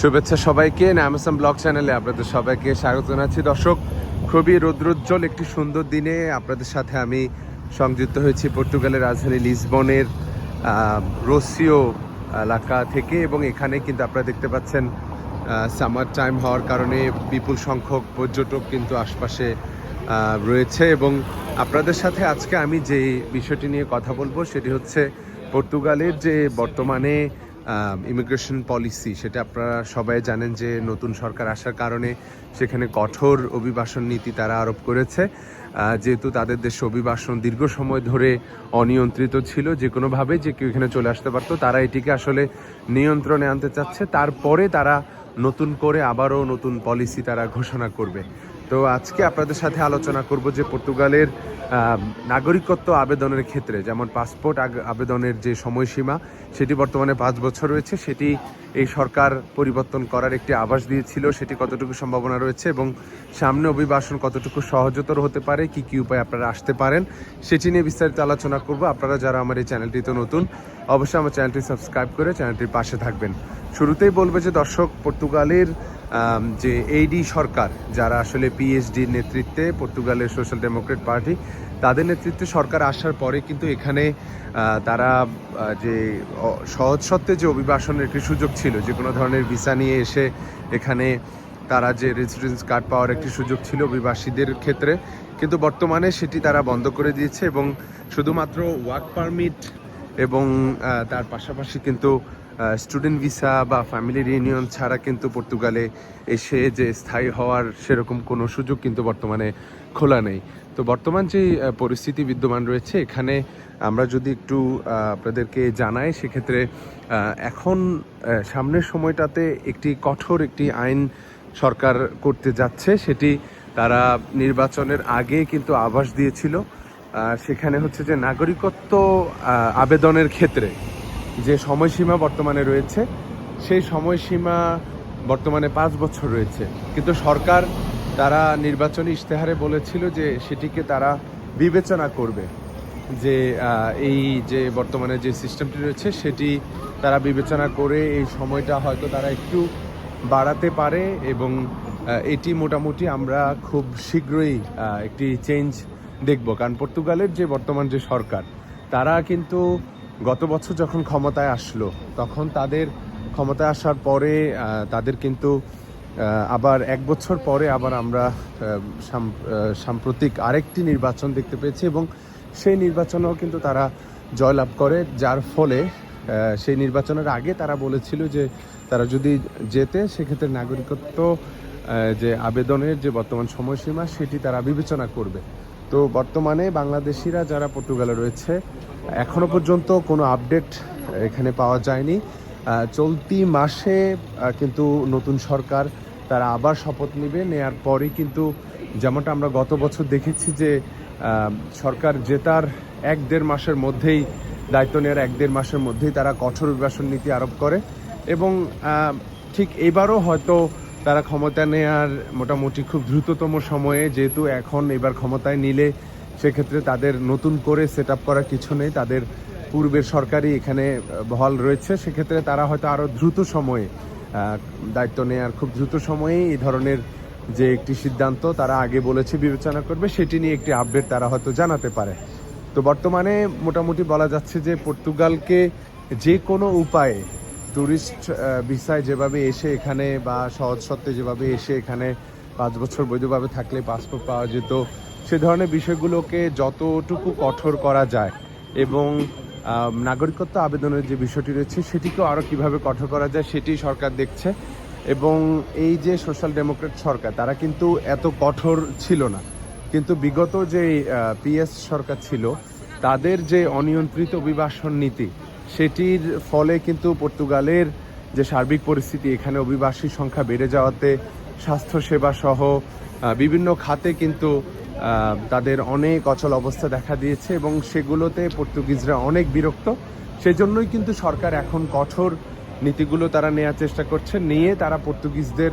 শুভেচ্ছা সবাইকে। নামাসাম ব্লগ চ্যানেলে আপনাদের সবাইকে স্বাগত জানাচ্ছি। দর্শক, খুবই রৌদ্রোজ্জ্বল একটি সুন্দর দিনে আপনাদের সাথে আমি সংযুক্ত হয়েছি পর্তুগালের রাজধানী লিসবনের রোসিও এলাকা থেকে এবং এখানে কিন্তু আপনারা দেখতে পাচ্ছেন সামার টাইম হওয়ার কারণে বিপুল সংখ্যক পর্যটক কিন্তু আশপাশে রয়েছে এবং আপনাদের সাথে আজকে আমি যে বিষয়টি নিয়ে কথা বলব সেটি হচ্ছে পর্তুগালের যে বর্তমানে ইমিগ্রেশন পলিসি সেটা আপনারা সবাই জানেন যে নতুন সরকার আসার কারণে সেখানে কঠোর অভিবাসন নীতি তারা আরোপ করেছে। যেহেতু তাদের দেশে অভিবাসন দীর্ঘ সময় ধরে অনিয়ন্ত্রিত ছিল, যে কোনোভাবে যে কেউ এখানে চলে আসতে পারতো, তারা এটিকে আসলে নিয়ন্ত্রণে আনতে চাচ্ছে। তারপরে তারা নতুন করে আবারও নতুন পলিসি তারা ঘোষণা করবে। তো আজকে আপনাদের সাথে আলোচনা করব যে পর্তুগালের নাগরিকত্ব আবেদনের ক্ষেত্রে, যেমন পাসপোর্ট আবেদনের যে সময়সীমা, সেটি বর্তমানে পাঁচ বছর রয়েছে, সেটি এই সরকার পরিবর্তন করার একটি আভাস দিয়েছিল, সেটি কতটুকু সম্ভাবনা রয়েছে এবং সামনে অভিবাসন কতটুকু সহজতর হতে পারে, কি কি উপায় আপনারা আসতে পারেন, সেটি নিয়ে বিস্তারিত আলোচনা করব। আপনারা যারা আমার এই চ্যানেলটিতে নতুন, অবশ্যই আমার চ্যানেলটি সাবস্ক্রাইব করে চ্যানেলটির পাশে থাকবেন। শুরুতেই বলব যে দর্শক, পর্তুগালের যে এইডি সরকার, যারা আসলে পিএইচডির নেতৃত্বে পর্তুগালের সোশ্যাল ডেমোক্রেট পার্টি তাদের নেতৃত্বে সরকার আসার পরে কিন্তু এখানে তারা যে সহজ সত্ত্বে যে অভিবাসনের একটি সুযোগ ছিল যে কোনো ধরনের ভিসা নিয়ে এসে এখানে তারা যে রেসিডেন্স কার্ড পাওয়ার একটি সুযোগ ছিল অভিবাসীদের ক্ষেত্রে, কিন্তু বর্তমানে সেটি তারা বন্ধ করে দিয়েছে এবং শুধুমাত্র ওয়ার্ক পারমিট এবং তার পাশাপাশি কিন্তু স্টুডেন্ট ভিসা বা ফ্যামিলি রিউনিয়ন ছাড়া কিন্তু পর্তুগালে এসে যে স্থায়ী হওয়ার সেরকম কোনো সুযোগ কিন্তু বর্তমানে খোলা নেই। তো বর্তমান যে পরিস্থিতি বিদ্যমান রয়েছে, এখানে আমরা যদি একটু আপনাদেরকে জানাই, সেক্ষেত্রে এখন সামনের সময়টাতে একটি কঠোর একটি আইন সরকার করতে যাচ্ছে, সেটি তারা নির্বাচনের আগে কিন্তু আভাস দিয়েছিল। সেখানে হচ্ছে যে, নাগরিকত্ব আবেদনের ক্ষেত্রে যে সময়সীমা বর্তমানে রয়েছে, সেই সময়সীমা বর্তমানে পাঁচ বছর রয়েছে। কিন্তু সরকার তারা নির্বাচনী ইশতেহারে বলেছিল যে সেটিকে তারা বিবেচনা করবে যে এই যে বর্তমানে যে সিস্টেমটি রয়েছে সেটি তারা বিবেচনা করে এই সময়টা হয়তো তারা একটু বাড়াতে পারে এবং এটি মোটামুটি আমরা খুব শীঘ্রই একটি চেঞ্জ দেখব। কারণ পর্তুগালের যে বর্তমান যে সরকার, তারা কিন্তু গত বছর যখন ক্ষমতায় আসলো, তখন তাদের ক্ষমতায় আসার পরে তাদের কিন্তু আবার এক বছর পরে আবার আমরা সাম- সাম্প্রতিক আরেকটি নির্বাচন দেখতে পেয়েছি এবং সেই নির্বাচনেও কিন্তু তারা জয়লাভ করে, যার ফলে সেই নির্বাচনের আগে তারা বলেছিল যে তারা যদি যেতে সেক্ষেত্রে নাগরিকত্ব যে আবেদনের যে বর্তমান সময়সীমা, সেটি তারা বিবেচনা করবে। তো বর্তমানে বাংলাদেশিরা যারা পর্তুগালে রয়েছে এখনও পর্যন্ত কোনো আপডেট এখানে পাওয়া যায়নি। চলতি মাসে কিন্তু নতুন সরকার তারা আবার শপথ নেবে, নেয়ার পরেই কিন্তু যেমনটা আমরা গত বছর দেখেছি যে সরকার জেতার এক দেড় মাসের মধ্যেই, দায়িত্ব নেওয়ার এক দেড় মাসের মধ্যেই তারা কঠোর অভিবাসন নীতি আরোপ করে এবং ঠিক এবারও হয়তো তারা ক্ষমতা নেয়ার মোটামুটি খুব দ্রুততম সময়ে যেহেতু এখন এবার ক্ষমতায় নিলে সেক্ষেত্রে তাদের নতুন করে সেট আপ করার কিছু নেই, তাদের পূর্বের সরকারই এখানে বহাল রয়েছে, সেক্ষেত্রে তারা হয়তো আরও দ্রুত সময়ে দায়িত্ব নেওয়ার খুব দ্রুত সময়েই এই ধরনের যে একটি সিদ্ধান্ত তারা আগে বলেছে, বিবেচনা করবে, সেটি নিয়ে একটি আপডেট তারা হয়তো জানাতে পারে। তো বর্তমানে মোটামুটি বলা যাচ্ছে যে পর্তুগালকে যে কোনো উপায়ে ট্যুরিস্ট ভিসায় যেভাবে এসে এখানে বা সহজ সত্ত্বে যেভাবে এসে এখানে পাঁচ বছর বৈধভাবে থাকলে পাসপোর্ট পাওয়া যেত, সে ধরনের বিষয়গুলোকে যতটুকু কঠোর করা যায় এবং নাগরিকত্ব আবেদনের যে বিষয়টি রয়েছে, সেটিকেও আরও কীভাবে কঠোর করা যায় সেটি সরকার দেখছে। এবং এই যে সোশ্যাল ডেমোক্রেট সরকার, তারা কিন্তু এত কঠোর ছিল না। কিন্তু বিগত যে পিএস সরকার ছিল, তাদের যে অনিয়ন্ত্রিত অভিবাসন নীতি, সেটির ফলে কিন্তু পর্তুগালের যে সার্বিক পরিস্থিতি, এখানে অভিবাসীর সংখ্যা বেড়ে যাওয়াতে স্বাস্থ্যসেবা সহ বিভিন্ন খাতে কিন্তু তাদের অনেক অচল অবস্থা দেখা দিয়েছে এবং সেগুলোতে পর্তুগিজরা অনেক বিরক্ত। সেজন্যই কিন্তু সরকার এখন কঠোর নীতিগুলো তারা নেওয়ার চেষ্টা করছে, নিয়ে তারা পর্তুগিজদের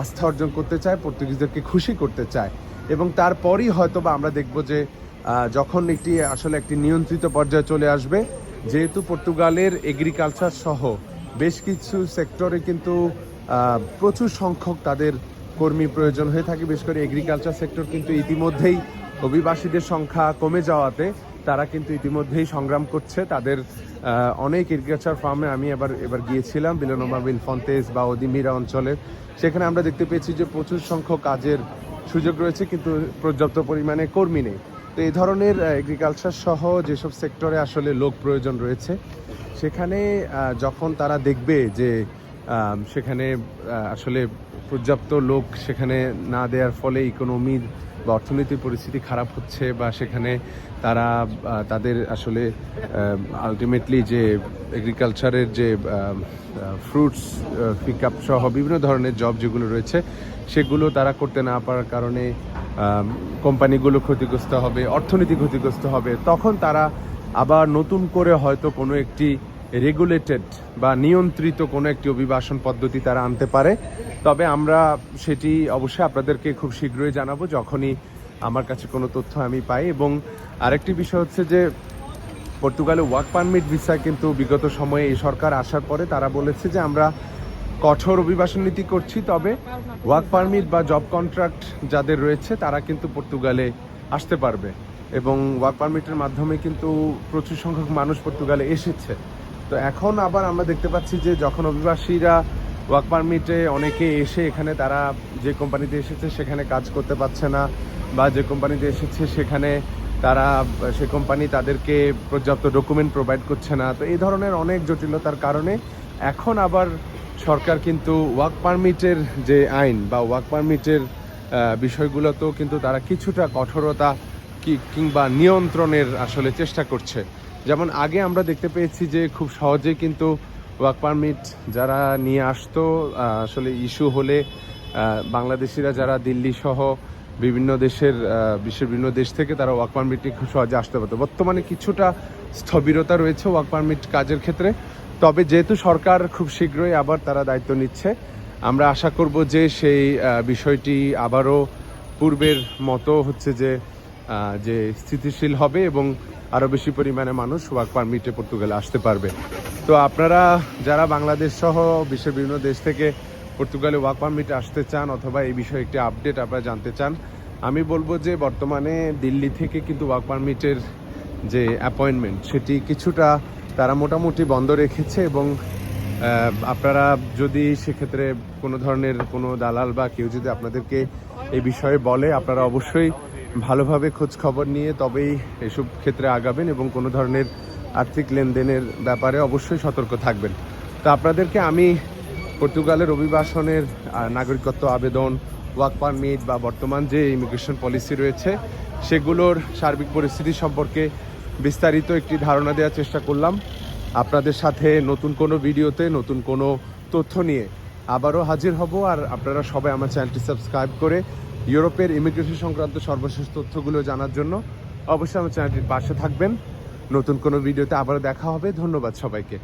আস্থা অর্জন করতে চায়, পর্তুগিজদেরকে খুশি করতে চায়। এবং তারপরই হয়তো বা আমরা দেখব যে যখন একটি, আসলে একটি নিয়ন্ত্রিত পর্যায়ে চলে আসবে, যেহেতু পর্তুগালের এগ্রিকালচার সহ বেশ কিছু সেক্টরে কিন্তু প্রচুর সংখ্যক তাদের কর্মী প্রয়োজন হয়ে থাকে, বিশেষ করে এগ্রিকালচার সেক্টর কিন্তু ইতিমধ্যেই অভিবাসীদের সংখ্যা কমে যাওয়াতে তারা কিন্তু ইতিমধ্যেই সংগ্রাম করছে। তাদের অনেক এগ্রিকালচার ফার্মে আমি এবার এবার গিয়েছিলাম বিলনোমা বিলফন্তেস বা ওদিমিরা অঞ্চলে। সেখানে আমরা দেখতে পেয়েছি যে প্রচুর সংখ্যক কাজের সুযোগ রয়েছে, কিন্তু পর্যাপ্ত পরিমাণে কর্মী নেই। তো এই ধরনের এগ্রিকালচার সহ যেসব সেক্টরে আসলে লোক প্রয়োজন রয়েছে, সেখানে যখন তারা দেখবে যে সেখানে আসলে পর্যাপ্ত লোক সেখানে না দেওয়ার ফলে ইকোনমির বা অর্থনৈতিক পরিস্থিতি খারাপ হচ্ছে বা সেখানে তারা তাদের আসলে আলটিমেটলি যে এগ্রিকালচারের যে ফ্রুটস পিক আপ সহ বিভিন্ন ধরনের জব যেগুলো রয়েছে, সেগুলো তারা করতে না পারার কারণে কোম্পানিগুলো ক্ষতিগ্রস্ত হবে, অর্থনীতি ক্ষতিগ্রস্ত হবে। তখন তারা আবার নতুন করে হয়তো কোনো একটি রেগুলেটেড বা নিয়ন্ত্রিত কোনো একটি অভিবাসন পদ্ধতি তারা আনতে পারে। তবে আমরা সেটি অবশ্যই আপনাদেরকে খুব শীঘ্রই জানাব যখনই আমার কাছে কোনো তথ্য আমি পাই। এবং আরেকটি বিষয় হচ্ছে যে, পর্তুগালে ওয়ার্ক পারমিট ভিসা কিন্তু বিগত সময়ে এই সরকার আসার পরে তারা বলেছে যে, আমরা কঠোর অভিবাসন নীতি করছি, তবে ওয়ার্ক পারমিট বা জব কন্ট্রাক্ট যাদের রয়েছে তারা কিন্তু পর্তুগালে আসতে পারবে। এবং ওয়ার্ক পারমিটের মাধ্যমে কিন্তু প্রচুর সংখ্যক মানুষ পর্তুগালে এসেছে। তো এখন আবার আমরা দেখতে পাচ্ছি যে যখন অভিবাসীরা ওয়ার্ক পারমিটে অনেকে এসে এখানে তারা যে কোম্পানিতে এসেছে সেখানে কাজ করতে পারছে না, বা যে কোম্পানিতে এসেছে সেখানে তারা, সে কোম্পানি তাদেরকে পর্যাপ্ত ডকুমেন্ট প্রোভাইড করছে না। তো এই ধরনের অনেক জটিলতার কারণে এখন আবার সরকার কিন্তু ওয়ার্ক পারমিটের যে আইন বা ওয়ার্ক পারমিটের বিষয়গুলোতেও কিন্তু তারা কিছুটা কঠোরতা কিংবা নিয়ন্ত্রণের আসলে চেষ্টা করছে। যেমন আগে আমরা দেখতে পেয়েছি যে খুব সহজেই কিন্তু ওয়ার্ক পারমিট যারা নিয়ে আসতো আসলে ইস্যু হলে বাংলাদেশিরা যারা দিল্লি সহ বিভিন্ন দেশের বিশ্বের বিভিন্ন দেশ থেকে তারা ওয়ার্ক পারমিট নিয়ে খুব সহজে আসতে পারতো। বর্তমানে কিছুটা স্থবিরতা রয়েছে ওয়ার্ক পারমিট কাজের ক্ষেত্রে। তবে যেহেতু সরকার খুব শীঘ্রই আবার তারা দায়িত্ব নিচ্ছে, আমরা আশা করব যে সেই বিষয়টি আবারও পূর্বের মতো হচ্ছে যে যে স্থিতিশীল হবে এবং আরও বেশি পরিমাণে মানুষ ওয়ার্ক পারমিটে পর্তুগালে আসতে পারবে। তো আপনারা যারা বাংলাদেশ সহ বিশ্বের বিভিন্ন দেশ থেকে পর্তুগালে ওয়ার্ক পারমিটে আসতে চান অথবা এই বিষয়ে একটি আপডেট আপনারা জানতে চান, আমি বলব যে বর্তমানে দিল্লি থেকে কিন্তু ওয়ার্ক পারমিটের যে অ্যাপয়েন্টমেন্ট সেটি কিছুটা তারা মোটামুটি বন্ধ রেখেছে এবং আপনারা যদি সেক্ষেত্রে কোনো ধরনের কোনো দালাল বা কেউ যদি আপনাদেরকে এই বিষয়ে বলে, আপনারা অবশ্যই ভালোভাবে খোঁজ খবর নিয়ে তবেই এসব ক্ষেত্রে আগাবেন এবং কোনো ধরনের আর্থিক লেনদেনের ব্যাপারে অবশ্যই সতর্ক থাকবেন। তো আপনাদেরকে আমি পর্তুগালের অভিবাসনের নাগরিকত্ব আবেদন, ওয়ার্ক পারমিট বা বর্তমান যে ইমিগ্রেশন পলিসি রয়েছে, সেগুলোর সার্বিক পরিস্থিতি সম্পর্কে বিস্তারিত একটি ধারণা দেওয়ার চেষ্টা করলাম। আপনাদের সাথে নতুন কোনো ভিডিওতে নতুন কোনো তথ্য নিয়ে আবারও হাজির হব। আর আপনারা সবাই আমার চ্যানেলটি সাবস্ক্রাইব করে ইউরোপের ইমিগ্রেশন সংক্রান্ত সর্বশেষ তথ্যগুলো জানার জন্য অবশ্যই আমার চ্যানেলটির পাশে থাকবেন। নতুন কোনো ভিডিওতে আবারও দেখা হবে। ধন্যবাদ সবাইকে।